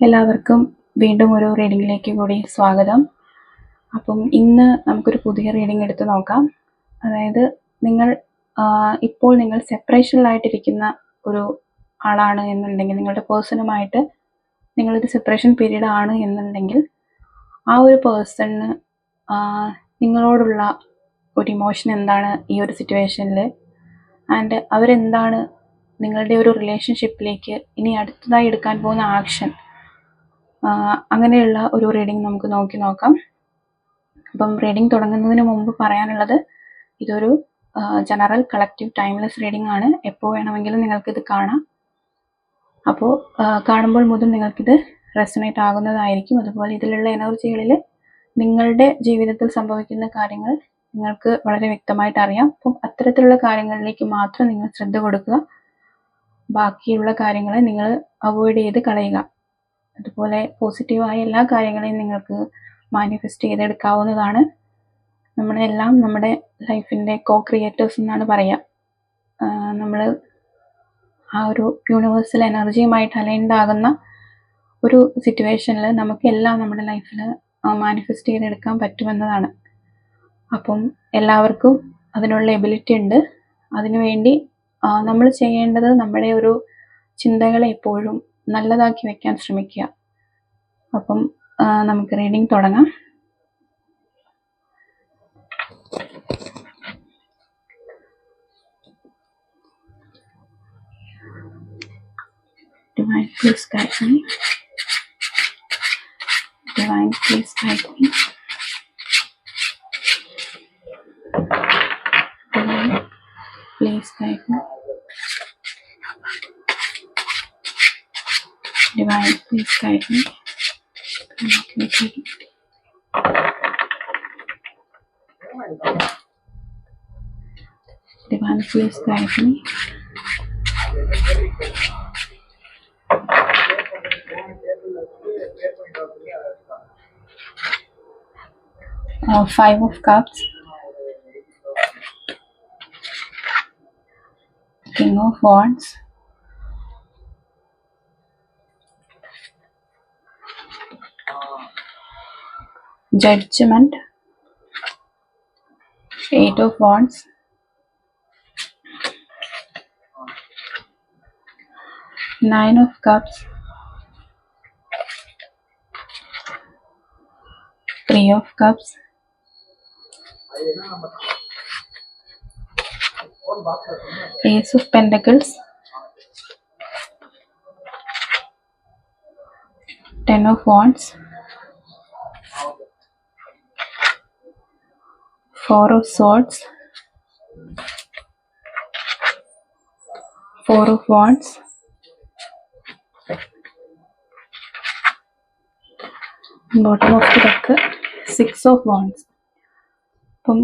എല്ലാവർക്കും വീണ്ടും ഒരു റീഡിങ്ങിലേക്ക് കൂടി സ്വാഗതം. അപ്പം ഇന്ന് നമുക്കൊരു പുതിയ റീഡിംഗ് എടുത്ത് നോക്കാം. അതായത് നിങ്ങൾ ഇപ്പോൾ നിങ്ങൾ സെപ്പറേഷനിലായിട്ടിരിക്കുന്ന ഒരു ആളാണ് എന്നുണ്ടെങ്കിൽ നിങ്ങളുടെ പേഴ്സണുമായിട്ട് നിങ്ങളൊരു സെപ്പറേഷൻ പീരീഡ് ആണ് എന്നുണ്ടെങ്കിൽ ആ ഒരു പേഴ്സണിന് നിങ്ങളോടുള്ള ഒരു ഇമോഷൻ എന്താണ് ഈ ഒരു സിറ്റുവേഷനിൽ ആൻഡ് അവരെന്താണ് നിങ്ങളുടെ ഒരു റിലേഷൻഷിപ്പിലേക്ക് ഇനി അടുത്തതായി എടുക്കാൻ പോകുന്ന ആക്ഷൻ അങ്ങനെയുള്ള ഒരു റീഡിംഗ് നമുക്ക് നോക്കി നോക്കാം. അപ്പം റീഡിംഗ് തുടങ്ങുന്നതിന് മുമ്പ് പറയാനുള്ളത് ഇതൊരു ജനറൽ കളക്റ്റീവ് ടൈംലെസ് റീഡിംഗ് ആണ്. എപ്പോൾ വേണമെങ്കിലും നിങ്ങൾക്കിത് കാണാം. അപ്പോൾ കാണുമ്പോൾ മുതൽ നിങ്ങൾക്കിത് റെസനേറ്റ് ആകുന്നതായിരിക്കും. അതുപോലെ ഇതിലുള്ള എനർജികളിൽ നിങ്ങളുടെ ജീവിതത്തിൽ സംഭവിക്കുന്ന കാര്യങ്ങൾ നിങ്ങൾക്ക് വളരെ വ്യക്തമായിട്ട് അറിയാം. അപ്പം അത്തരത്തിലുള്ള കാര്യങ്ങളിലേക്ക് മാത്രം നിങ്ങൾ ശ്രദ്ധ കൊടുക്കുക. ബാക്കിയുള്ള കാര്യങ്ങളെ നിങ്ങൾ അവോയ്ഡ് ചെയ്ത് കളയുക. അതുപോലെ പോസിറ്റീവായ എല്ലാ കാര്യങ്ങളെയും നിങ്ങൾക്ക് മാനിഫെസ്റ്റ് ചെയ്തെടുക്കാവുന്നതാണ്. നമ്മളെല്ലാം നമ്മുടെ ലൈഫിന്റെ കോ ക്രിയേറ്റേഴ്സ് എന്നാണ് പറയുക നമ്മൾ ആ ഒരു യൂണിവേഴ്സൽ എനർജിയുമായിട്ട് അലൈൻഡ് ആകുന്ന ഒരു സിറ്റുവേഷനിൽ നമുക്കെല്ലാം നമ്മുടെ ലൈഫിൽ മാനിഫെസ്റ്റ് ചെയ്തെടുക്കാൻ പറ്റുമെന്നതാണ്. അപ്പം എല്ലാവർക്കും അതിനുള്ള എബിലിറ്റി ഉണ്ട്. അതിനുവേണ്ടി നമ്മൾ ചെയ്യേണ്ടത് നമ്മുടെ ഒരു ചിന്തകളെ എപ്പോഴും നല്ലതാക്കി വെക്കാൻ ശ്രമിക്കുക അപ്പം നമുക്ക് റീഡിംഗ് തുടങ്ങാം Divine, please guide me. Divine, please guide me. Divine, please guide me. divide this guide me. Divide please guide me. five of cups king of wands Judgment. Eight of Wands. Nine of Cups. Three of Cups. Ace of Pentacles. Ten of Wands. Four of Swords. Four of Wands. Bottom of the deck. Six of Wands. അപ്പം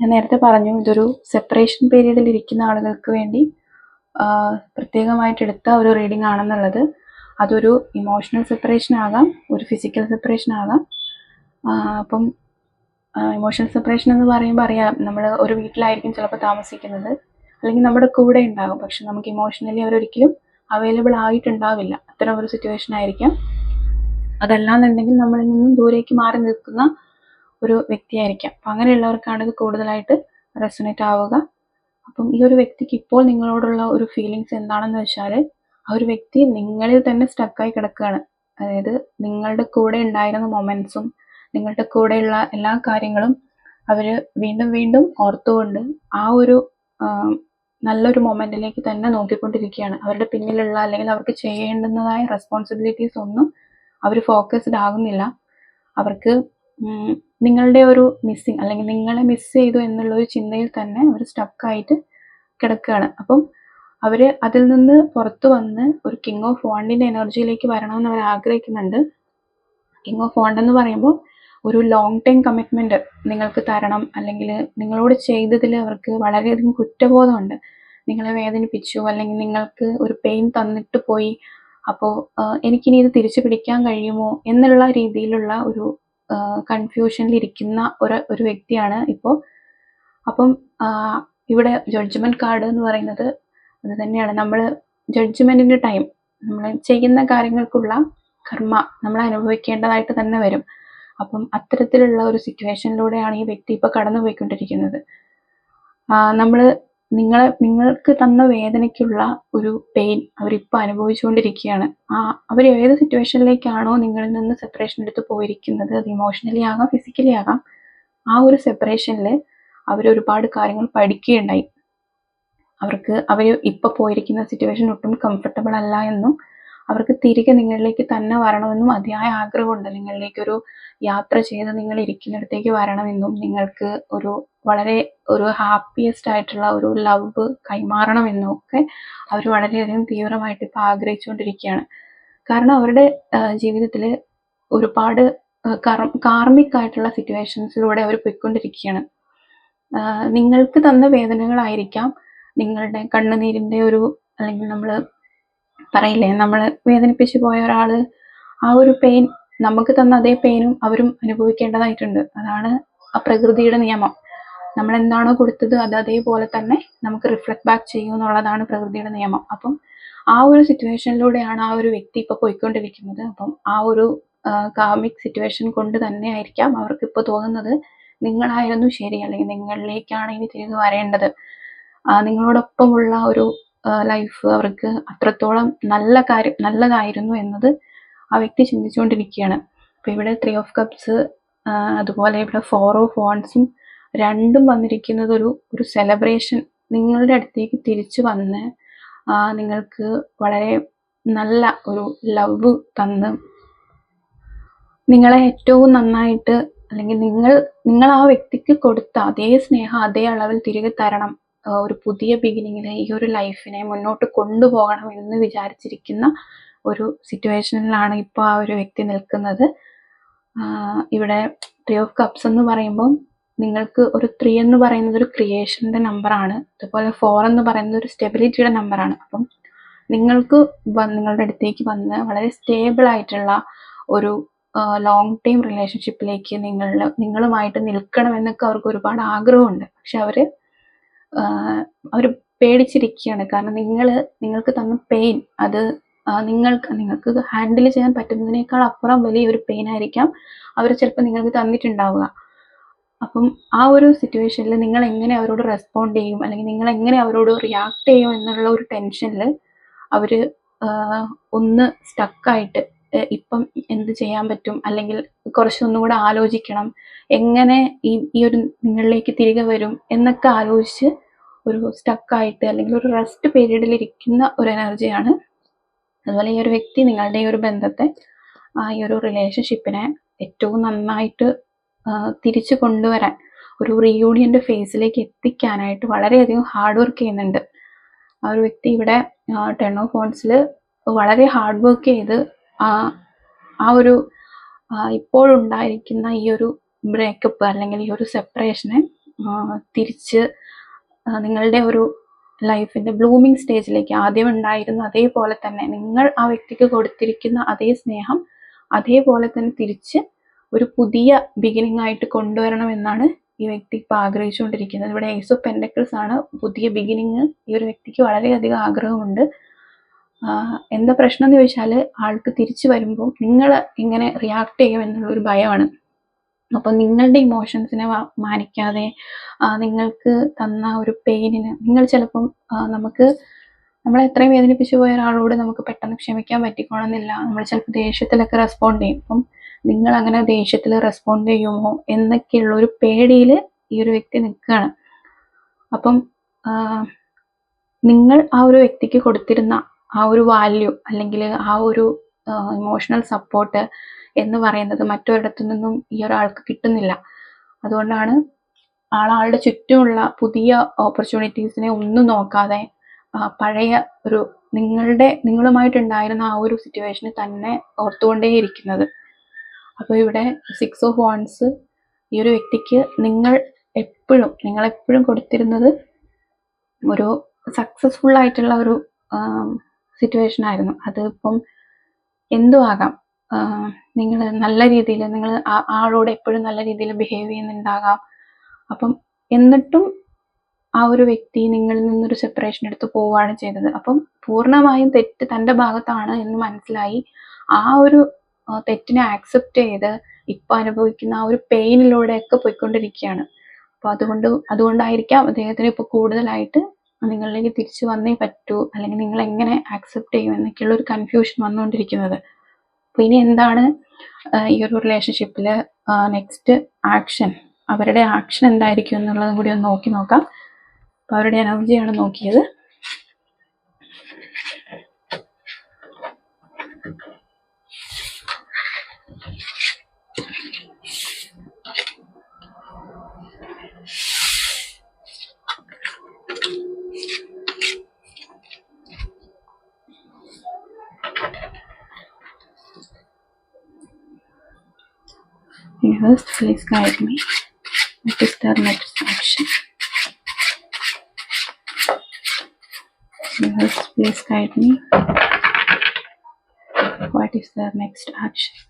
ഞാൻ നേരത്തെ പറഞ്ഞു ഇതൊരു separation പീരീഡിൽ ഇരിക്കുന്ന ആളുകൾക്ക് വേണ്ടി പ്രത്യേകമായിട്ട് എടുത്ത ഒരു റീഡിംഗ് ആണെന്നുള്ളത് അതൊരു ഇമോഷണൽ സെപ്പറേഷൻ ആകാം ഒരു ഫിസിക്കൽ സെപ്പറേഷൻ ആകാം അപ്പം ഇമോഷണൽ സെപ്പറേഷൻ എന്ന് പറയുമ്പോൾ അറിയാം നമ്മൾ ഒരു വീട്ടിലായിരിക്കും ചിലപ്പോൾ താമസിക്കുന്നത്. അല്ലെങ്കിൽ നമ്മുടെ കൂടെ ഉണ്ടാകും പക്ഷെ നമുക്ക് ഇമോഷണലി അവരൊരിക്കലും അവൈലബിൾ ആയിട്ടുണ്ടാവില്ല. അത്തരം ഒരു സിറ്റുവേഷൻ ആയിരിക്കാം. അതല്ലാന്നുണ്ടെങ്കിൽ നമ്മളിൽ നിന്നും ദൂരേക്ക് മാറി നിൽക്കുന്ന ഒരു വ്യക്തിയായിരിക്കാം. അപ്പം അങ്ങനെയുള്ളവർക്കാണ് ഇത് കൂടുതലായിട്ട് റെസൊനേറ്റ് ആവുക. അപ്പം ഈ ഒരു വ്യക്തിക്ക് ഇപ്പോൾ നിങ്ങളോടുള്ള ഒരു ഫീലിങ്സ് എന്താണെന്ന് വെച്ചാൽ ആ ഒരു വ്യക്തി നിങ്ങളിൽ തന്നെ സ്റ്റക്കായി കിടക്കുകയാണ്. അതായത് നിങ്ങളുടെ കൂടെ ഉണ്ടായിരുന്ന മൊമെന്റ്സും നിങ്ങളുടെ കൂടെയുള്ള എല്ലാ കാര്യങ്ങളും അവർ വീണ്ടും വീണ്ടും ഓർത്തുകൊണ്ട് ആ ഒരു നല്ലൊരു മൊമെന്റിലേക്ക് തന്നെ നോക്കിക്കൊണ്ടിരിക്കുകയാണ്. അവരുടെ പിന്നിലുള്ള അല്ലെങ്കിൽ അവർക്ക് ചെയ്യേണ്ടുന്നതായ റെസ്പോൺസിബിലിറ്റീസ് ഒന്നും അവർ ഫോക്കസ്ഡ് ആകുന്നില്ല. അവർക്ക് നിങ്ങളുടെ ഒരു മിസ്സിങ് അല്ലെങ്കിൽ നിങ്ങളെ മിസ് ചെയ്തു എന്നുള്ള ഒരു ചിന്തയിൽ തന്നെ അവർ സ്റ്റക്കായിട്ട് കിടക്കുകയാണ്. അപ്പം അവർ അതിൽ നിന്ന് പുറത്തു വന്ന് ഒരു കിങ് ഓഫ് വാണ്ടിന്റെ എനർജിയിലേക്ക് വരണമെന്ന് അവർ ആഗ്രഹിക്കുന്നുണ്ട്. കിങ് ഓഫ് വാണ്ട് എന്ന് പറയുമ്പോൾ ഒരു ലോങ് ടൈം കമ്മിറ്റ്മെന്റ് നിങ്ങൾക്ക് തരണം. അല്ലെങ്കിൽ നിങ്ങളോട് ചെയ്തതിൽ അവർക്ക് വളരെയധികം കുറ്റബോധമുണ്ട്. നിങ്ങളെ വേദനിപ്പിച്ചു. അല്ലെങ്കിൽ നിങ്ങൾക്ക് ഒരു പെയിൻ തന്നിട്ട് പോയി. അപ്പോൾ എനിക്കിനി ഇത് തിരിച്ചു പിടിക്കാൻ കഴിയുമോ എന്നുള്ള രീതിയിലുള്ള ഒരു കൺഫ്യൂഷനിലിരിക്കുന്ന ഒരു ഒരു വ്യക്തിയാണ് ഇപ്പോൾ. അപ്പം ഇവിടെ ജഡ്ജ്മെന്റ് കാർഡ് എന്ന് പറയുന്നത് അത് തന്നെയാണ്. നമ്മൾ ജഡ്ജ്മെന്റിന്റെ ടൈം നമ്മൾ ചെയ്യുന്ന കാര്യങ്ങൾക്കുള്ള കർമ്മ നമ്മൾ അനുഭവിക്കേണ്ടതായിട്ട് തന്നെ വരും. അപ്പം അത്തരത്തിലുള്ള ഒരു സിറ്റുവേഷനിലൂടെയാണ് ഈ വ്യക്തി ഇപ്പോൾ കടന്നു പോയിക്കൊണ്ടിരിക്കുന്നത് നമ്മൾ നിങ്ങളെ നിങ്ങൾക്ക് തന്ന വേദനയ്ക്കുള്ള ഒരു പെയിൻ അവരിപ്പോൾ അനുഭവിച്ചുകൊണ്ടിരിക്കുകയാണ്. ആ അവർ ഏത് സിറ്റുവേഷനിലേക്കാണോ നിങ്ങളിൽ നിന്ന് സെപ്പറേഷൻ എടുത്ത് പോയിരിക്കുന്നത് അത് ഇമോഷണലി ആകാം ഫിസിക്കലി ആകാം ആ ഒരു സെപ്പറേഷനിൽ അവർ ഒരുപാട് കാര്യങ്ങൾ പഠിക്കുകയുണ്ടായി. അവർക്ക് അവർ ഇപ്പോൾ പോയിരിക്കുന്ന സിറ്റുവേഷൻ ഒട്ടും കംഫർട്ടബിൾ അല്ല എന്നും അവർക്ക് തിരികെ നിങ്ങളിലേക്ക് തന്നെ വരണമെന്നും അതിയായ ആഗ്രഹമുണ്ട്. നിങ്ങളിലേക്കൊരു യാത്ര ചെയ്ത് നിങ്ങൾ ഇരിക്കുന്നിടത്തേക്ക് വരണമെന്നും നിങ്ങൾക്ക് ഒരു വളരെ ഒരു ഹാപ്പിയസ്റ്റ് ആയിട്ടുള്ള ഒരു ലവ് കൈമാറണമെന്നും ഒക്കെ അവർ വളരെയധികം തീവ്രമായിട്ട് ഇപ്പോൾ ആഗ്രഹിച്ചുകൊണ്ടിരിക്കുകയാണ്. കാരണം അവരുടെ ജീവിതത്തിൽ ഒരുപാട് കാർമിക് ആയിട്ടുള്ള സിറ്റുവേഷൻസിലൂടെ അവർ പോയിക്കൊണ്ടിരിക്കുകയാണ്. നിങ്ങൾക്ക് തന്ന വേദനകളായിരിക്കാം നിങ്ങളുടെ കണ്ണുനീരിന്റെ ഒരു അല്ലെങ്കിൽ നമ്മൾ പറയില്ലേ? നമ്മൾ വേദനിപ്പിച്ചു പോയ ഒരാൾ ആ ഒരു പെയിൻ നമുക്ക് തന്ന അതേ പെയിനും അവരും അനുഭവിക്കേണ്ടതായിട്ടുണ്ട്. അതാണ് ആ പ്രകൃതിയുടെ നിയമം. നമ്മൾ എന്താണോ കൊടുത്തത് അത് അതേപോലെ തന്നെ നമുക്ക് റിഫ്ലക്ട് ബാക്ക് ചെയ്യും എന്നുള്ളതാണ് പ്രകൃതിയുടെ നിയമം. അപ്പം ആ ഒരു സിറ്റുവേഷനിലൂടെയാണ് ആ ഒരു വ്യക്തി ഇപ്പോൾ പോയിക്കൊണ്ടിരിക്കുന്നത്. അപ്പം ആ ഒരു കാമിക് സിറ്റുവേഷൻ കൊണ്ട് തന്നെ ആയിരിക്കാം അവർക്ക് ഇപ്പോൾ തോന്നുന്നത് നിങ്ങളായിരുന്നു ശരി അല്ലെങ്കിൽ നിങ്ങളിലേക്കാണ് ഇനി തിരികെ വരേണ്ടത്. നിങ്ങളോടൊപ്പമുള്ള ഒരു ലൈഫ് അവർക്ക് അത്രത്തോളം നല്ല കാര്യം നല്ലതായിരുന്നു എന്നത് ആ വ്യക്തി ചിന്തിച്ചുകൊണ്ടിരിക്കുകയാണ്. അപ്പോൾ ഇവിടെ ത്രീ ഓഫ് കപ്സ് അതുപോലെ ഇവിടെ ഫോർ ഓഫ് വോൺസും രണ്ടും വന്നിരിക്കുന്നത് ഒരു ഒരു സെലിബ്രേഷൻ നിങ്ങളുടെ അടുത്തേക്ക് തിരിച്ചു വന്ന് നിങ്ങൾക്ക് വളരെ നല്ല ഒരു ലവ് തന്ന് നിങ്ങളെ ഏറ്റവും നന്നായിട്ട് അല്ലെങ്കിൽ നിങ്ങൾ നിങ്ങൾ ആ വ്യക്തിക്ക് കൊടുത്ത അതേ സ്നേഹം അതേ അളവിൽ തിരികെ തരണം ഒരു പുതിയ ബിഗിനിങ്ങിൽ ഈ ഒരു ലൈഫിനെ മുന്നോട്ട് കൊണ്ടുപോകണം എന്ന് വിചാരിച്ചിരിക്കുന്ന ഒരു സിറ്റുവേഷനിലാണ് ഇപ്പോൾ ആ ഒരു വ്യക്തി നിൽക്കുന്നത്. ഇവിടെ ത്രീ ഓഫ് കപ്സ് എന്ന് പറയുമ്പോൾ നിങ്ങൾക്ക് ഒരു ത്രീ എന്ന് പറയുന്നത് ഒരു ക്രിയേഷന്റെ നമ്പറാണ് അതുപോലെ ഫോർ എന്ന് പറയുന്നത് ഒരു സ്റ്റെബിലിറ്റിയുടെ നമ്പറാണ് അപ്പം നിങ്ങൾക്ക് നിങ്ങളുടെ അടുത്തേക്ക് വന്ന് വളരെ സ്റ്റേബിൾ ആയിട്ടുള്ള ഒരു ലോങ് ടൈം റിലേഷൻഷിപ്പിലേക്ക് നിങ്ങൾ നിങ്ങളുമായിട്ട് നിൽക്കണമെന്നൊക്കെ അവർക്ക് ഒരുപാട് ആഗ്രഹമുണ്ട്. പക്ഷെ അവർ അവർ പേടിച്ചിരിക്കുകയാണ്. കാരണം നിങ്ങൾ നിങ്ങൾക്ക് തന്ന പെയിൻ അത് നിങ്ങൾക്ക് നിങ്ങൾക്ക് ഹാൻഡിൽ ചെയ്യാൻ പറ്റുന്നതിനേക്കാൾ അപ്പുറം വലിയൊരു പെയിൻ ആയിരിക്കാം അവർ ചിലപ്പോൾ നിങ്ങൾക്ക് തന്നിട്ടുണ്ടാവുക. അപ്പം ആ ഒരു സിറ്റുവേഷനിൽ നിങ്ങൾ എങ്ങനെ അവരോട് റെസ്പോണ്ട് ചെയ്യും? അല്ലെങ്കിൽ നിങ്ങൾ എങ്ങനെ അവരോട് റിയാക്ട് ചെയ്യും എന്നുള്ള ഒരു ടെൻഷനിൽ അവർ ഒന്ന് സ്റ്റക്കായിട്ട് ഇപ്പം എന്ത് ചെയ്യാൻ പറ്റും? അല്ലെങ്കിൽ കുറച്ചൊന്നും കൂടെ ആലോചിക്കണം. എങ്ങനെ ഈ ഈ ഒരു നിങ്ങളിലേക്ക് തിരികെ വരും എന്നൊക്കെ ആലോചിച്ച് ഒരു സ്റ്റക്കായിട്ട് അല്ലെങ്കിൽ ഒരു റെസ്റ്റ് പീരീഡിൽ ഇരിക്കുന്ന ഒരു എനർജിയാണ് അതുപോലെ ഈ ഒരു വ്യക്തി നിങ്ങളുടെ ഈ ഒരു ബന്ധത്തെ ആ ഈ ഒരു റിലേഷൻഷിപ്പിനെ ഏറ്റവും നന്നായിട്ട് തിരിച്ചു കൊണ്ടുവരാൻ ഒരു റീയൂണിയന്റെ ഫേസിലേക്ക് എത്തിക്കാനായിട്ട് വളരെയധികം ഹാർഡ് വർക്ക് ചെയ്യുന്നുണ്ട്. ആ ഒരു വ്യക്തി ഇവിടെ ടെൺ ഓഫ് ഫോൺസിൽ വളരെ ഹാർഡ് വർക്ക് ചെയ്ത് ആ ഒരു ഇപ്പോഴുണ്ടായിരിക്കുന്ന ഈ ഒരു ബ്രേക്കപ്പ് അല്ലെങ്കിൽ ഈ ഒരു സെപ്പറേഷനെ തിരിച്ച് നിങ്ങളുടെ ഒരു ലൈഫിന്റെ ബ്ലൂമിങ് സ്റ്റേജിലേക്ക് ആദ്യം ഉണ്ടായിരുന്ന അതേപോലെ തന്നെ നിങ്ങൾ ആ വ്യക്തിക്ക് കൊടുത്തിരിക്കുന്ന അതേ സ്നേഹം അതേപോലെ തന്നെ തിരിച്ച് ഒരു പുതിയ ബിഗിനിങ് ആയിട്ട് കൊണ്ടുവരണമെന്നാണ് ഈ വ്യക്തി ഇപ്പോൾ ആഗ്രഹിച്ചുകൊണ്ടിരിക്കുന്നത്. ഇവിടെ ഏസ് ഓഫ് പെൻഡക്കിൾസ് ആണ് പുതിയ ബിഗിനിങ് ഈ ഒരു വ്യക്തിക്ക് വളരെയധികം ആഗ്രഹമുണ്ട്. എന്താ പ്രശ്നം എന്ന് ചോദിച്ചാൽ ആൾക്ക് തിരിച്ചു വരുമ്പോൾ നിങ്ങൾ എങ്ങനെ റിയാക്ട് ചെയ്യും എന്നുള്ളൊരു ഭയമാണ്. അപ്പോൾ നിങ്ങളുടെ ഇമോഷൻസിനെ മാനിക്കാതെ നിങ്ങൾക്ക് തന്ന ഒരു പെയിനിന് നിങ്ങൾ ചിലപ്പം നമുക്ക് നമ്മളെ എത്രയും വേദനിപ്പിച്ചു പോയ ഒരാളോട് നമുക്ക് പെട്ടെന്ന് ക്ഷമിക്കാൻ പറ്റിക്കോണമെന്നില്ല നമ്മൾ ചിലപ്പോൾ ദേഷ്യത്തിലൊക്കെ റെസ്പോണ്ട് ചെയ്യും. അപ്പം നിങ്ങൾ അങ്ങനെ ദേഷ്യത്തിൽ റെസ്പോണ്ട് ചെയ്യുമോ എന്നൊക്കെയുള്ള ഒരു പേടിയിൽ ഈ ഒരു വ്യക്തി നിൽക്കുകയാണ് അപ്പം നിങ്ങൾ ആ ഒരു വ്യക്തിക്ക് കൊടുത്തിരുന്ന ആ ഒരു വാല്യൂ അല്ലെങ്കിൽ ആ ഒരു ഇമോഷണൽ സപ്പോർട്ട് എന്ന് പറയുന്നത് മറ്റൊരിടത്തു നിന്നും ഈ ഒരാൾക്ക് കിട്ടുന്നില്ല. അതുകൊണ്ടാണ് ആളാളുടെ ചുറ്റുമുള്ള പുതിയ ഓപ്പർച്യൂണിറ്റീസിനെ ഒന്നും നോക്കാതെ പഴയ ഒരു നിങ്ങളുടെ നിങ്ങളുമായിട്ടുണ്ടായിരുന്ന ആ ഒരു സിറ്റുവേഷനെ തന്നെ ഓർത്തുകൊണ്ടേയിരിക്കുന്നത് അപ്പോൾ ഇവിടെ സിക്സ് ഓഫ് വാൺസ് ഈ ഒരു വ്യക്തിക്ക് നിങ്ങൾ എപ്പോഴും നിങ്ങളെപ്പോഴും കൊടുത്തിരുന്നത് ഒരു സക്സസ്ഫുൾ ആയിട്ടുള്ള ഒരു സിറ്റുവേഷൻ ആയിരുന്നു. അതിപ്പം എന്തോ ആകാം. നിങ്ങൾ നല്ല രീതിയിൽ നിങ്ങൾ ആളോട് എപ്പോഴും നല്ല രീതിയിൽ ബിഹേവ് ചെയ്യുന്നുണ്ടാകാം. അപ്പം എന്നിട്ടും ആ ഒരു വ്യക്തി നിങ്ങളിൽ നിന്നൊരു സെപ്പറേഷൻ എടുത്ത് പോവുകയാണ് ചെയ്തത്. അപ്പം പൂർണമായും തെറ്റ് തന്റെ ഭാഗത്താണ് എന്ന് മനസ്സിലായി. ആ ഒരു തെറ്റിനെ ആക്സെപ്റ്റ് ചെയ്ത് ഇപ്പം അനുഭവിക്കുന്ന ആ ഒരു പെയിനിലൂടെയൊക്കെ പോയിക്കൊണ്ടിരിക്കുകയാണ്. അപ്പോൾ അതുകൊണ്ട് അതുകൊണ്ടായിരിക്കാം അദ്ദേഹത്തിന് ഇപ്പോൾ കൂടുതലായിട്ട് നിങ്ങളിലേക്ക് തിരിച്ചു വന്നേ പറ്റൂ അല്ലെങ്കിൽ നിങ്ങൾ എങ്ങനെ ആക്സെപ്റ്റ് ചെയ്യും എന്നൊക്കെയുള്ള ഒരു കൺഫ്യൂഷൻ വന്നുകൊണ്ടിരിക്കുന്നത്. അപ്പോൾ ഇനി എന്താണ് ഈ ഒരു റിലേഷൻഷിപ്പിൽ നെക്സ്റ്റ് ആക്ഷൻ അവരുടെ ആക്ഷൻ എന്തായിരിക്കും എന്നുള്ളതും കൂടി ഒന്ന് നോക്കി നോക്കാം. അപ്പൊ അവരുടെ എനർജിയാണ് നോക്കിയത്. Universe, please guide me. What is their next action? Universe, please guide me. What is their next action?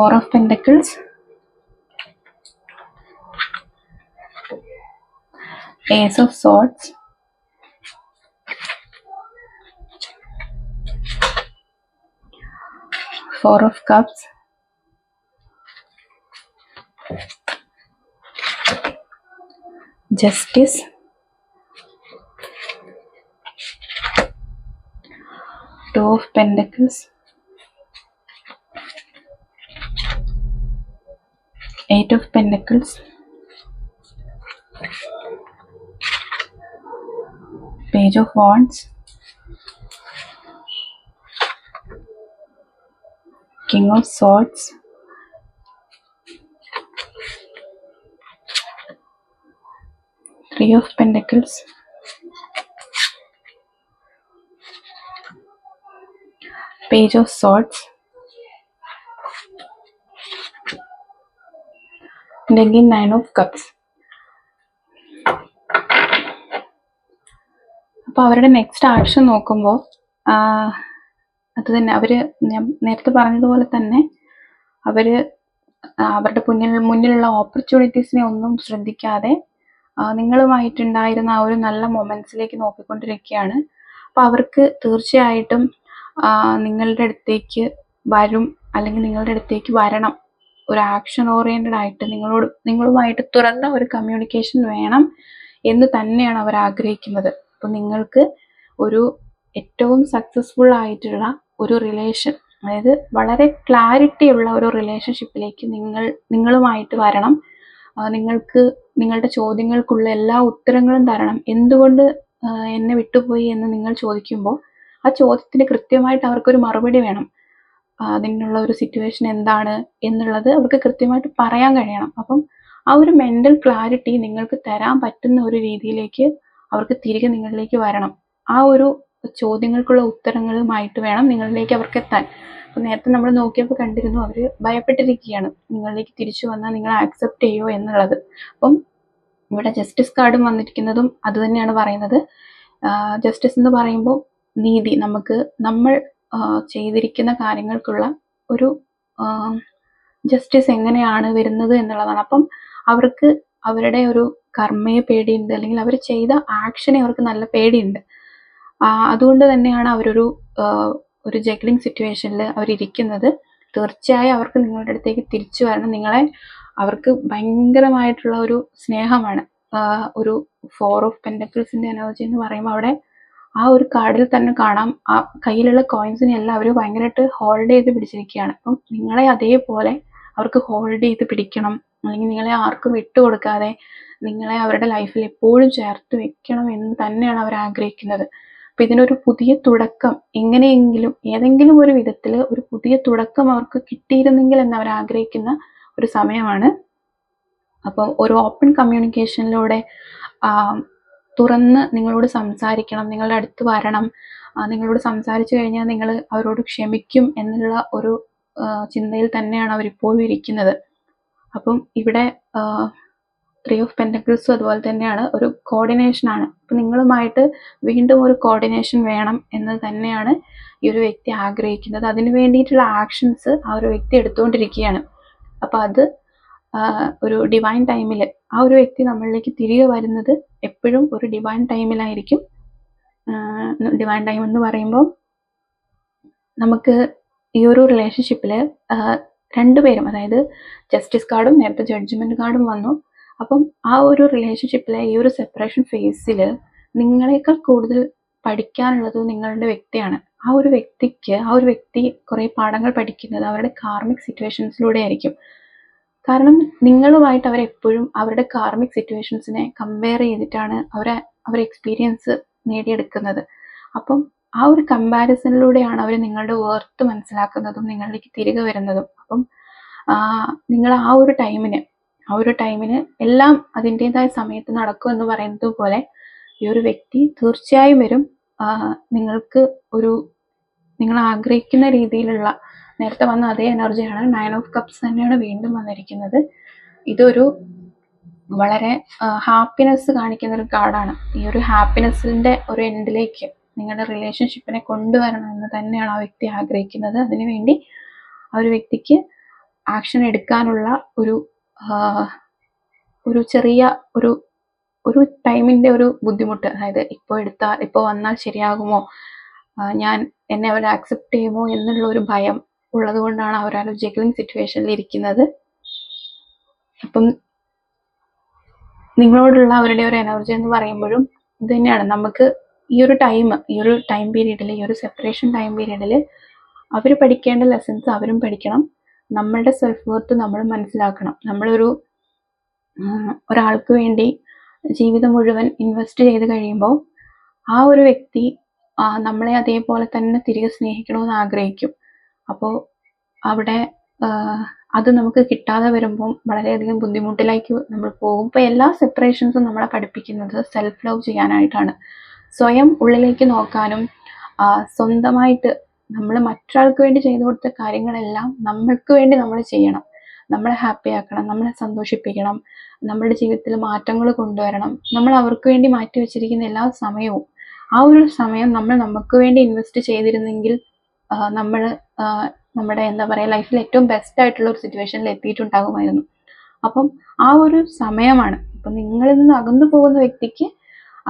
Four of Pentacles. Ace of Swords. Four of Cups. Justice. Two of Pentacles. Eight of Pentacles. Page of Wands. King of Swords. Three of Pentacles. Page of Swords. And again of of Cups. അപ്പോൾ അവരുടെ next action നോക്കുമ്പോൾ അത് തന്നെ അവർ ഞാൻ നേരത്തെ പറഞ്ഞതുപോലെ തന്നെ അവർ അവരുടെ മുന്നിൽ മുന്നിലുള്ള ഓപ്പർച്യൂണിറ്റീസിനെ ഒന്നും ശ്രദ്ധിക്കാതെ നിങ്ങളുമായിട്ടുണ്ടായിരുന്ന ആ ഒരു നല്ല മൊമെന്റ്സിലേക്ക് നോക്കിക്കൊണ്ടിരിക്കുകയാണ് അപ്പോൾ അവർക്ക് തീർച്ചയായിട്ടും നിങ്ങളുടെ അടുത്തേക്ക് വരും അല്ലെങ്കിൽ നിങ്ങളുടെ അടുത്തേക്ക് വരണം ഒരു ആക്ഷൻ ഓറിയന്റഡ് ആയിട്ട് നിങ്ങളോട് നിങ്ങളുമായിട്ട് തുറന്ന ഒരു കമ്മ്യൂണിക്കേഷൻ വേണം എന്ന് തന്നെയാണ് അവർ ആഗ്രഹിക്കുന്നത്. അപ്പോൾ നിങ്ങൾക്ക് ഒരു ഏറ്റവും സക്സസ്ഫുൾ ആയിട്ടുള്ള ഒരു റിലേഷൻ അതായത് വളരെ ക്ലാരിറ്റി ഉള്ള ഒരു റിലേഷൻഷിപ്പിലേക്ക് നിങ്ങൾ നിങ്ങളുമായിട്ട് വരണം. നിങ്ങൾക്ക് നിങ്ങളുടെ ചോദ്യങ്ങൾക്കുള്ള എല്ലാ ഉത്തരങ്ങളും തരണം. എന്തുകൊണ്ട് എന്നെ വിട്ടുപോയി എന്ന് നിങ്ങൾ ചോദിക്കുമ്പോൾ ആ ചോദ്യത്തിന് കൃത്യമായിട്ട് അവർക്കൊരു മറുപടി വേണം. അതിനുള്ള ഒരു സിറ്റുവേഷൻ എന്താണ് എന്നുള്ളത് അവർക്ക് കൃത്യമായിട്ട് പറയാൻ കഴിയണം. അപ്പം ആ ഒരു മെന്റൽ ക്ലാരിറ്റി നിങ്ങൾക്ക് തരാൻ പറ്റുന്ന ഒരു രീതിയിലേക്ക് അവർക്ക് തിരികെ നിങ്ങളിലേക്ക് വരണം. ആ ഒരു ചോദ്യങ്ങൾക്കുള്ള ഉത്തരങ്ങളുമായിട്ട് വേണം നിങ്ങളിലേക്ക് അവർക്ക് എത്താൻ. അപ്പം നേരത്തെ നമ്മൾ നോക്കിയപ്പോൾ കണ്ടിരുന്നു അവർ ഭയപ്പെട്ടിരിക്കുകയാണ്. നിങ്ങളിലേക്ക് തിരിച്ചു വന്നാൽ നിങ്ങൾ ആക്സെപ്റ്റ് ചെയ്യുമോ എന്നുള്ളത്. അപ്പം ഇവിടെ ജസ്റ്റിസ് കാർഡും വന്നിരിക്കുന്നതും അതുതന്നെയാണ് പറയുന്നത്. ജസ്റ്റിസ് എന്ന് പറയുമ്പോൾ നീതി. നമുക്ക് നമ്മൾ ചെയ്തിരിക്കുന്ന കാര്യങ്ങൾക്കുള്ള ഒരു ജസ്റ്റിസ് എങ്ങനെയാണ് വരുന്നത് എന്നുള്ളതാണ്. അപ്പം അവർക്ക് അവരുടെ ഒരു കർമ്മയെ പേടിയുണ്ട് അല്ലെങ്കിൽ അവർ ചെയ്ത ആക്ഷനെ അവർക്ക് നല്ല പേടിയുണ്ട്. അതുകൊണ്ട് തന്നെയാണ് അവരൊരു ഒരു ജഗ്ലിംഗ് സിറ്റുവേഷനിൽ അവരിരിക്കുന്നത്. തീർച്ചയായും അവർക്ക് നിങ്ങളുടെ അടുത്തേക്ക് തിരിച്ചു വരണം. നിങ്ങളെ അവർക്ക് ഭയങ്കരമായിട്ടുള്ള ഒരു സ്നേഹമാണ്. ഒരു ഫോർ ഓഫ് പെൻഡക്കിൾസിന്റെ എനർജി എന്ന് പറയുമ്പോൾ അവിടെ ആ ഒരു കാർഡിൽ തന്നെ കാണാം. ആ കയ്യിലുള്ള കോയിൻസിനെ എല്ലാം അവർ ഭയങ്കരമായിട്ട് ഹോൾഡ് ചെയ്ത് പിടിച്ചിരിക്കുകയാണ്. അപ്പം നിങ്ങളെ അതേപോലെ അവർക്ക് ഹോൾഡ് ചെയ്ത് പിടിക്കണം. അല്ലെങ്കിൽ നിങ്ങളെ ആർക്കും വിട്ടുകൊടുക്കാതെ നിങ്ങളെ അവരുടെ ലൈഫിൽ എപ്പോഴും ചേർത്ത് വെക്കണം എന്ന് തന്നെയാണ് അവർ ആഗ്രഹിക്കുന്നത്. അപ്പം ഇതിനൊരു പുതിയ തുടക്കം എങ്ങനെയെങ്കിലും ഏതെങ്കിലും ഒരു വിധത്തിൽ ഒരു പുതിയ തുടക്കം അവർക്ക് കിട്ടിയിരുന്നെങ്കിൽ എന്ന് അവർ ആഗ്രഹിക്കുന്ന ഒരു സമയമാണ്. അപ്പോൾ ഒരു ഓപ്പൺ കമ്മ്യൂണിക്കേഷനിലൂടെ തുറന്ന് നിങ്ങളോട് സംസാരിക്കണം നിങ്ങളുടെ അടുത്ത് വരണം. നിങ്ങളോട് സംസാരിച്ചു കഴിഞ്ഞാൽ നിങ്ങൾ അവരോട് ക്ഷമിക്കും എന്നുള്ള ഒരു ചിന്തയിൽ തന്നെയാണ് അവരിപ്പോഴും ഇരിക്കുന്നത്. അപ്പം ഇവിടെ ത്രീ ഓഫ് പെന്റക്കിൾസും അതുപോലെ തന്നെയാണ് ഒരു കോർഡിനേഷനാണ് അപ്പം നിങ്ങളുമായിട്ട് വീണ്ടും ഒരു കോർഡിനേഷൻ വേണം എന്ന് തന്നെയാണ് ഈ ഒരു വ്യക്തി ആഗ്രഹിക്കുന്നത്. അതിന് വേണ്ടിയിട്ടുള്ള ആക്ഷൻസ് ആ ഒരു വ്യക്തി എടുത്തുകൊണ്ടിരിക്കുകയാണ്. അപ്പം അത് ഒരു ഡിവൈൻ ടൈമിൽ ആ ഒരു വ്യക്തി നമ്മളിലേക്ക് തിരികെ വരുന്നത് എപ്പോഴും ഒരു ഡിവൈൻ ടൈമിലായിരിക്കും ഡിവൈൻ ടൈം എന്ന് പറയുമ്പോൾ നമുക്ക് ഈ ഒരു റിലേഷൻഷിപ്പിൽ രണ്ടുപേരും അതായത് ജസ്റ്റിസ് കാർഡും നേരത്തെ ജഡ്ജ്മെന്റ് കാർഡും വന്നു. അപ്പം ആ ഒരു റിലേഷൻഷിപ്പിലെ ഈ ഒരു സെപ്പറേഷൻ ഫേസിൽ നിങ്ങളെക്കാൾ കൂടുതൽ പഠിക്കാനുള്ളത് നിങ്ങളുടെ വ്യക്തിയാണ്. ആ ഒരു വ്യക്തിക്ക് ആ ഒരു വ്യക്തി കുറേ പാഠങ്ങൾ പഠിക്കുന്നത് അവരുടെ കാർമിക് സിറ്റുവേഷൻസിലൂടെ ആയിരിക്കും. കാരണം നിങ്ങളുമായിട്ട് അവരെപ്പോഴും അവരുടെ കാർമിക് സിറ്റുവേഷൻസിനെ കമ്പയർ ചെയ്തിട്ടാണ് അവരെ അവർ എക്സ്പീരിയൻസ് നേടിയെടുക്കുന്നത്. അപ്പം ആ ഒരു കമ്പാരിസണിലൂടെയാണ് അവർ നിങ്ങളുടെ വേർത്ത് മനസ്സിലാക്കുന്നതും നിങ്ങളിലേക്ക് തിരികെ വരുന്നതും. അപ്പം നിങ്ങൾ ആ ഒരു ടൈമിന് ആ ഒരു ടൈമിന് എല്ലാം അതിന്റെതായ സമയത്ത് നടക്കും എന്ന് പറയുന്നത് പോലെ ഈ ഒരു വ്യക്തി തീർച്ചയായും വരും. നിങ്ങൾക്ക് ഒരു നിങ്ങൾ ആഗ്രഹിക്കുന്ന രീതിയിലുള്ള നേരത്തെ വന്ന അതേ എനർജിയാണ് നയൻ ഓഫ് കപ്സ് തന്നെയാണ് വീണ്ടും വന്നിരിക്കുന്നത്. ഇതൊരു വളരെ ഹാപ്പിനെസ് കാണിക്കുന്ന ഒരു കാർഡാണ് ഈ ഒരു ഹാപ്പിനെസ്സിന്റെ ഒരു എൻഡിലേക്ക് നിങ്ങളുടെ റിലേഷൻഷിപ്പിനെ കൊണ്ടുവരണം എന്ന് തന്നെയാണ് ആ വ്യക്തി ആഗ്രഹിക്കുന്നത്. അതിനുവേണ്ടി ആ ഒരു വ്യക്തിക്ക് ആക്ഷൻ എടുക്കാനുള്ള ഒരു ഒരു ചെറിയ ഒരു ഒരു ടൈമിന്റെ ഒരു ബുദ്ധിമുട്ട്. അതായത് ഇപ്പോൾ എടുത്താൽ ഇപ്പോൾ വന്നാൽ ശരിയാകുമോ? ഞാൻ എന്നെ അവർ ആക്സെപ്റ്റ് ചെയ്യുമോ എന്നുള്ള ഒരു ഭയം ഉള്ളത് കൊണ്ടാണ് ഒരു ജഗ്ലിംഗ് സിറ്റുവേഷനിൽ ഇരിക്കുന്നത്. അപ്പം നിങ്ങളോടുള്ള അവരുടെ ഒരു എനർജി എന്ന് പറയുമ്പോഴും ഇത് തന്നെയാണ്. നമുക്ക് ഈ ഒരു ടൈം ഈ ഒരു ടൈം പീരീഡിൽ ഈ ഒരു സെപ്പറേഷൻ ടൈം പീരീഡിൽ അവർ പഠിക്കേണ്ട ലെസൺസ് അവരും പഠിക്കണം. നമ്മളുടെ സെൽഫ് വർത്ത് നമ്മൾ മനസ്സിലാക്കണം. നമ്മളൊരു ഒരാൾക്ക് വേണ്ടി ജീവിതം മുഴുവൻ ഇൻവെസ്റ്റ് ചെയ്ത് കഴിയുമ്പോൾ ആ ഒരു വ്യക്തി നമ്മളെ അതേപോലെ തന്നെ തിരികെ സ്നേഹിക്കണമെന്ന് ആഗ്രഹിക്കും. അപ്പോൾ അവിടെ അത് നമുക്ക് കിട്ടാതെ വരുമ്പോൾ വളരെയധികം ബുദ്ധിമുട്ടിലേക്ക് നമ്മൾ പോകും. ഇപ്പോൾ എല്ലാ സെപ്പറേഷൻസും നമ്മളെ പഠിപ്പിക്കുന്നത് സെൽഫ് ലവ് ചെയ്യാനായിട്ടാണ്. സ്വയം ഉള്ളിലേക്ക് നോക്കാനും സ്വന്തമായിട്ട് നമ്മൾ മറ്റൊരാൾക്ക് വേണ്ടി ചെയ്തു കൊടുത്ത കാര്യങ്ങളെല്ലാം നമ്മൾക്ക് വേണ്ടി നമ്മൾ ചെയ്യണം. നമ്മളെ ഹാപ്പി ആക്കണം നമ്മളെ സന്തോഷിപ്പിക്കണം നമ്മുടെ ജീവിതത്തിൽ മാറ്റങ്ങൾ കൊണ്ടുവരണം. നമ്മൾ അവർക്ക് വേണ്ടി മാറ്റി വെച്ചിരിക്കുന്ന എല്ലാ സമയവും ആ ഒരു സമയം നമ്മൾ നമുക്ക് വേണ്ടി ഇൻവെസ്റ്റ് ചെയ്തിരുന്നെങ്കിൽ നമ്മൾ നമ്മുടെ എന്താ പറയുക ലൈഫിൽ ഏറ്റവും ബെസ്റ്റ് ആയിട്ടുള്ള ഒരു സിറ്റുവേഷനിൽ എത്തിയിട്ടുണ്ടാകുമായിരുന്നു. അപ്പം ആ ഒരു സമയമാണ് അപ്പം നിങ്ങളിൽ നിന്ന് അകന്നു പോകുന്ന വ്യക്തിക്ക്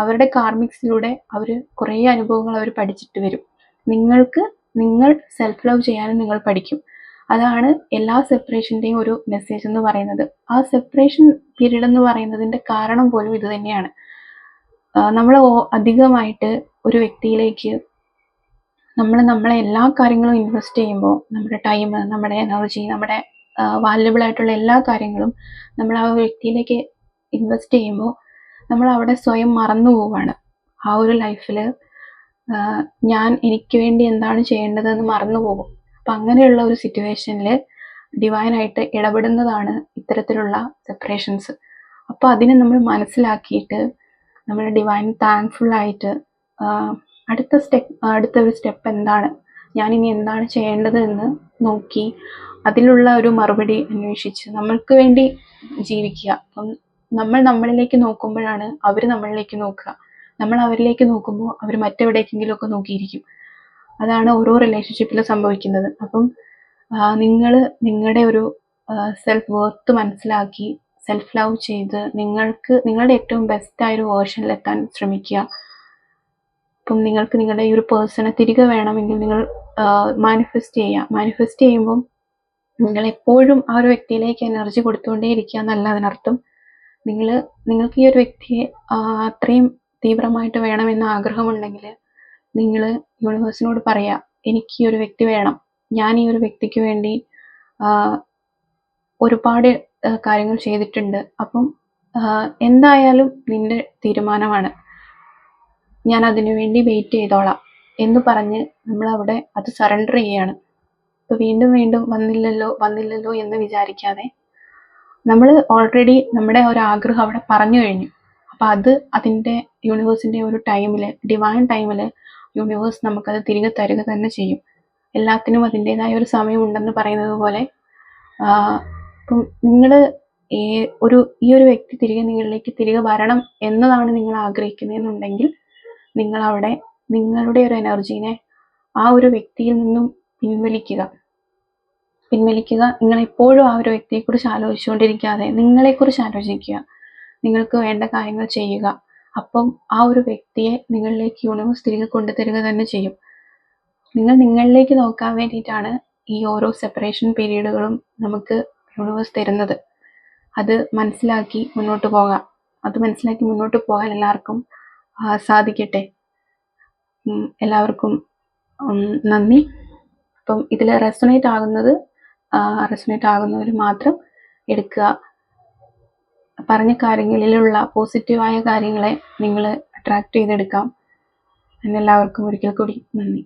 അവരുടെ കാർമിക്സിലൂടെ അവർ കുറേ അനുഭവങ്ങൾ അവർ പഠിച്ചിട്ട് വരും. നിങ്ങൾക്ക് നിങ്ങൾ സെൽഫ് ലവ് ചെയ്യാനും നിങ്ങൾ പഠിക്കും. അതാണ് എല്ലാ സെപ്പറേഷന്റെയും ഒരു മെസ്സേജ് എന്ന് പറയുന്നത്. ആ സെപ്പറേഷൻ പീരീഡ് എന്ന് പറയുന്നതിന്റെ കാരണം പോലും ഇത് തന്നെയാണ്. നമ്മൾ അധികമായിട്ട് ഒരു വ്യക്തിയിലേക്ക് നമ്മൾ നമ്മളെ എല്ലാ കാര്യങ്ങളും ഇൻവെസ്റ്റ് ചെയ്യുമ്പോൾ നമ്മുടെ ടൈം നമ്മുടെ എനർജി നമ്മുടെ വാല്യബിൾ ആയിട്ടുള്ള എല്ലാ കാര്യങ്ങളും നമ്മൾ ആ വ്യക്തിയിലേക്ക് ഇൻവെസ്റ്റ് ചെയ്യുമ്പോൾ നമ്മൾ അവിടെ സ്വയം മറന്നു പോവാണ് ആ ഒരു ലൈഫിൽ ഞാൻ എനിക്ക് വേണ്ടി എന്താണ് ചെയ്യേണ്ടതെന്ന് മറന്നു പോകും. അപ്പം അങ്ങനെയുള്ള ഒരു സിറ്റുവേഷനിൽ ഡിവൈനായിട്ട് ഇടപെടുന്നതാണ് ഇത്തരത്തിലുള്ള സെപ്പറേഷൻസ് അപ്പോൾ അതിനെ നമ്മൾ മനസ്സിലാക്കിയിട്ട് നമ്മൾ ഡിവൈൻ ആഹ് അടുത്ത സ്റ്റെപ്പ് അടുത്ത ഒരു സ്റ്റെപ്പ് എന്താണ്? ഞാനിനി എന്താണ് ചെയ്യേണ്ടത് എന്ന് നോക്കി അതിലുള്ള ഒരു മറുപടി അന്വേഷിച്ച് നമ്മൾക്ക് വേണ്ടി ജീവിക്കുക. അപ്പം നമ്മൾ നമ്മളിലേക്ക് നോക്കുമ്പോഴാണ് അവർ നമ്മളിലേക്ക് നോക്കുക. നമ്മൾ അവരിലേക്ക് നോക്കുമ്പോൾ അവർ മറ്റെവിടേക്കെങ്കിലും ഒക്കെ നോക്കിയിരിക്കും. അതാണ് ഓരോ റിലേഷൻഷിപ്പിലും സംഭവിക്കുന്നത്. അപ്പം നിങ്ങൾ നിങ്ങളുടെ ഒരു സെൽഫ് വർത്ത് മനസ്സിലാക്കി സെൽഫ് ലവ് ചെയ്ത് നിങ്ങൾക്ക് നിങ്ങളുടെ ഏറ്റവും ബെസ്റ്റ് ആയ ഒരു വേർഷനിൽ എത്താൻ ശ്രമിക്കുക. ഇപ്പം നിങ്ങൾക്ക് നിങ്ങളുടെ ഈ ഒരു പേഴ്സണെ തിരികെ വേണമെങ്കിൽ നിങ്ങൾ മാനിഫെസ്റ്റ് ചെയ്യുക മാനിഫെസ്റ്റ് ചെയ്യുമ്പം നിങ്ങൾ എപ്പോഴും ആ ഒരു വ്യക്തിയിലേക്ക് എനർജി കൊടുത്തുകൊണ്ടേ ഇരിക്കുക എന്നല്ല അതിനർത്ഥം നിങ്ങൾ നിങ്ങൾക്ക് ഈ ഒരു വ്യക്തിയെ അത്രയും തീവ്രമായിട്ട് വേണമെന്ന് ആഗ്രഹമുണ്ടെങ്കിൽ നിങ്ങൾ യൂണിവേഴ്സിനോട് പറയുക എനിക്ക് ഈ ഒരു വ്യക്തി വേണം. ഞാൻ ഈ ഒരു വ്യക്തിക്ക് വേണ്ടി ഒരുപാട് കാര്യങ്ങൾ ചെയ്തിട്ടുണ്ട്. അപ്പം എന്തായാലും നിന്റെ തീരുമാനമാണ്. ഞാൻ അതിനു വേണ്ടി വെയിറ്റ് ചെയ്തോളാം എന്ന് പറഞ്ഞ് നമ്മൾ അവിടെ അത് സറണ്ടർ ചെയ്യാണ്. ഇപ്പൊ വീണ്ടും വീണ്ടും വന്നില്ലല്ലോ വന്നില്ലല്ലോ എന്ന് വിചാരിക്കാതെ നമ്മൾ ഓൾറെഡി നമ്മുടെ ഒരു ആഗ്രഹം അവിടെ പറഞ്ഞു കഴിഞ്ഞു. അപ്പം അത് അതിന്റെ യൂണിവേഴ്സിന്റെ ഒരു ടൈമിൽ ഡിവൈൻ ടൈമിൽ യൂണിവേഴ്സ് നമുക്കത് തിരികെ തരിക തന്നെ ചെയ്യും. എല്ലാത്തിനും അതിന്റെതായ ഒരു സമയമുണ്ടെന്ന് പറയുന്നത് പോലെ ഇപ്പം നിങ്ങൾ ഒരു ഈ ഒരു വ്യക്തി തിരികെ നിങ്ങളിലേക്ക് തിരികെ വരണം എന്നതാണ് നിങ്ങൾ ആഗ്രഹിക്കുന്നതെന്നുണ്ടെങ്കിൽ നിങ്ങൾ അവിടെ നിങ്ങളുടെ ഒരു എനർജീനെ ആ ഒരു വ്യക്തിയിൽ നിന്നും പിൻവലിക്കുക. പിൻവലിക്കുക നിങ്ങൾ എപ്പോഴും ആ ഒരു വ്യക്തിയെക്കുറിച്ച് ആലോചിച്ചുകൊണ്ടിരിക്കാതെ നിങ്ങളെക്കുറിച്ച് ആലോചിക്കുക. നിങ്ങൾക്ക് വേണ്ട കാര്യങ്ങൾ ചെയ്യുക. അപ്പം ആ ഒരു വ്യക്തിയെ നിങ്ങളിലേക്ക് യൂണിവേഴ്സ് തിരികെ കൊണ്ടുതരിക തന്നെ ചെയ്യും. നിങ്ങൾ നിങ്ങളിലേക്ക് നോക്കാൻ വേണ്ടിയിട്ടാണ് ഈ ഓരോ സെപ്പറേഷൻ പീരീഡുകളും നമുക്ക് യൂണിവേഴ്സ് തരുന്നത്. അത് മനസ്സിലാക്കി മുന്നോട്ട് പോകാം. അത് മനസ്സിലാക്കി മുന്നോട്ട് പോകാൻ എല്ലാവർക്കും സാധിക്കട്ടെ. എല്ലാവർക്കും നന്ദി. അപ്പം ഇതിൽ റെസൊണേറ്റ് ആകുന്നത് റെസൊണേറ്റ് ആകുന്നവർ മാത്രം എടുക്കുക. പറഞ്ഞ കാര്യങ്ങളിലുള്ള പോസിറ്റീവായ കാര്യങ്ങളെ നിങ്ങൾ അട്രാക്ട് ചെയ്തെടുക്കാം. എന്നെല്ലാവർക്കും ഒരിക്കൽ കൂടി നന്ദി.